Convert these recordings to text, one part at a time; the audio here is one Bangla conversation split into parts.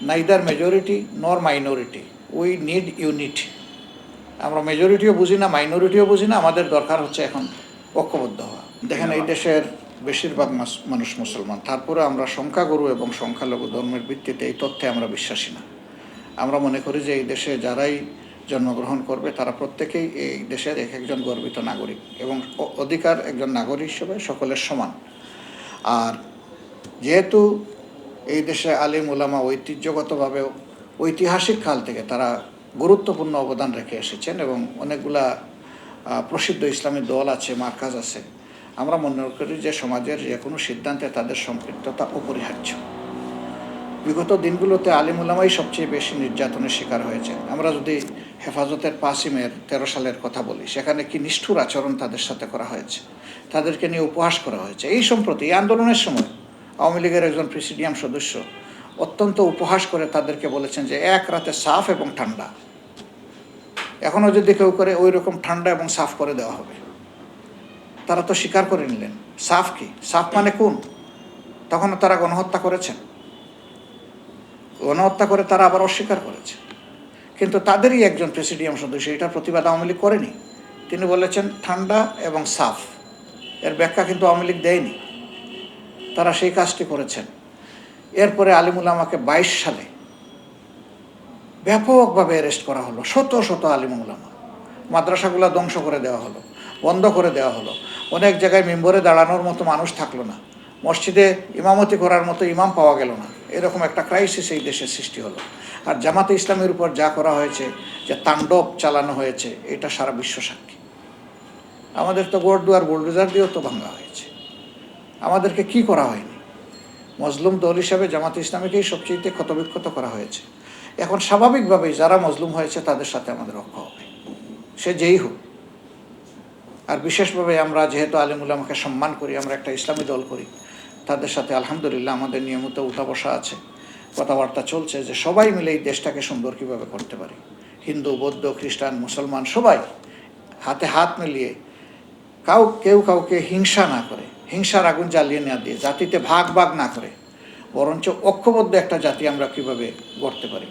neither majority nor minority. We need unity. আমরা মেজরিটিও বুঝি না মাইনরিটিও বুঝি না আমাদের দরকার হচ্ছে এখন ঐক্যবদ্ধ হওয়া। দেখেন এই দেশের বেশিরভাগ মানুষ মুসলমান। তারপরে আমরা সংখ্যাগুরু এবং সংখ্যালঘু ধর্মের ভিত্তিতে এই তথ্যে আমরা বিশ্বাসী না। আমরা মনে করি যে এই দেশে যারাই জন্মগ্রহণ করবে তারা প্রত্যেকেই এই দেশের এক একজন গর্বিত নাগরিক এবং অধিকার একজন নাগরিক হিসেবে সকলের সমান। আর যেহেতু এই দেশে আলিম ওলামা ঐতিহ্যগতভাবে ঐতিহাসিক কাল থেকে তারা গুরুত্বপূর্ণ অবদান রেখে এসেছেন এবং অনেকগুলা প্রসিদ্ধ ইসলামী দল আছে, মার্কাজ আছে। আমরা মনে করি যে সমাজের যে কোনো সিদ্ধান্তে তাদের সম্পৃক্ততা অপরিহার্য। বিগত দিনগুলোতে আলিম উলামাই সবচেয়ে বেশি নির্যাতনের শিকার হয়েছেন। আমরা যদি হেফাজতের পাসিমের তেরো সালের কথা বলি, সেখানে কি নিষ্ঠুর আচরণ তাদের সাথে করা হয়েছে? তাদেরকে নিয়ে উপহাস করা হয়েছে? এই সম্প্রতি এই আন্দোলনের সময় আওয়ামী লীগের একজন প্রেসিডিয়াম সদস্য অত্যন্ত উপহাস করে তাদেরকে বলেছেন যে এক রাতে সাফ এবং ঠান্ডা। এখনও যদি কেউ করে, ওই রকম ঠান্ডা এবং সাফ করে দেওয়া হবে। তারা তো স্বীকার করে নিলেন। সাফ কি? সাফ মানে কোন? তখনও তারা গণহত্যা করেছেন। গণহত্যা করে তারা আবার অস্বীকার করেছে কিন্তু তাদেরই একজন প্রেসিডিয়াম সদস্য এটার প্রতিবাদ আওয়ামী লীগ করেনি। তিনি বলেছেন ঠান্ডা এবং সাফ। এর ব্যাখ্যা কিন্তু আওয়ামী লীগ দেয়নি। তারা সেই কাজটি করেছেন। এরপরে আলিমুল আমাকে বাইশ সালে ব্যাপকভাবে অ্যারেস্ট করা হলো। শত শত আলিমুলামা মাদ্রাসাগুলো ধ্বংস করে দেওয়া হলো, বন্ধ করে দেওয়া হলো। অনেক জায়গায় মেম্বরে দাঁড়ানোর মতো মানুষ থাকল না। মসজিদে ইমামতি করার মতো ইমাম পাওয়া গেল না। এরকম একটা ক্রাইসিস এই দেশে সৃষ্টি হলো। আর জামাতে ইসলামের উপর যা করা হয়েছে, যে তাণ্ডব চালানো হয়েছে, এটা সারা বিশ্ব সাক্ষী। আমাদের তো গোড়দুয়ার বোল্ডোজার দিয়েও তো ভাঙা হয়েছে। আমাদেরকে কি করা হয়নি? মজলুম দল হিসাবে জামাতে ইসলামীকেই সবচেয়ে ক্ষতবিক্ষত করা হয়েছে। এখন স্বাভাবিকভাবেই যারা মজলুম হয়েছে তাদের সাথে আমাদের রক্ষা হবে। সে যেই হোক। আর বিশেষভাবে আমরা যেহেতু আলিমুল্লামকে সম্মান করি, আমরা একটা ইসলামী দল করি, তাদের সাথে আলহামদুলিল্লাহ আমাদের নিয়মিত উঠা বসা আছে, কথাবার্তা চলছে যে সবাই মিলে এই দেশটাকে সুন্দর কীভাবে করতে পারি। হিন্দু, বৌদ্ধ, খ্রিস্টান, মুসলমান সবাই হাতে হাত মিলিয়ে কাউ, কেউ কাউকে হিংসা না করে হিংসার আগুন জ্বালিয়ে না দিয়ে, জাতিতে ভাগ ভাগ না করে, বরঞ্চ ঐক্যবদ্ধ একটা জাতি আমরা কীভাবে গড়তে পারি?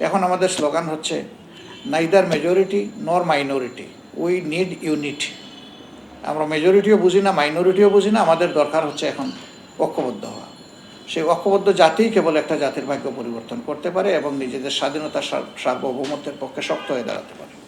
এখন আমাদের স্লোগান হচ্ছে neither majority nor minority we need unit আমরা মেজরিটিও বুঝি না মাইনরিটিও বুঝি না, আমাদের দরকার হচ্ছে এখন ঐক্যবদ্ধ হওয়া। সেই ঐক্যবদ্ধ জাতিই কেবল একটা জাতির ভাগ্য পরিবর্তন করতে পারে এবং নিজেদের স্বাধীনতা সার- সার্বভৌমত্বের পক্ষে শক্ত হয়ে দাঁড়াতে পারে।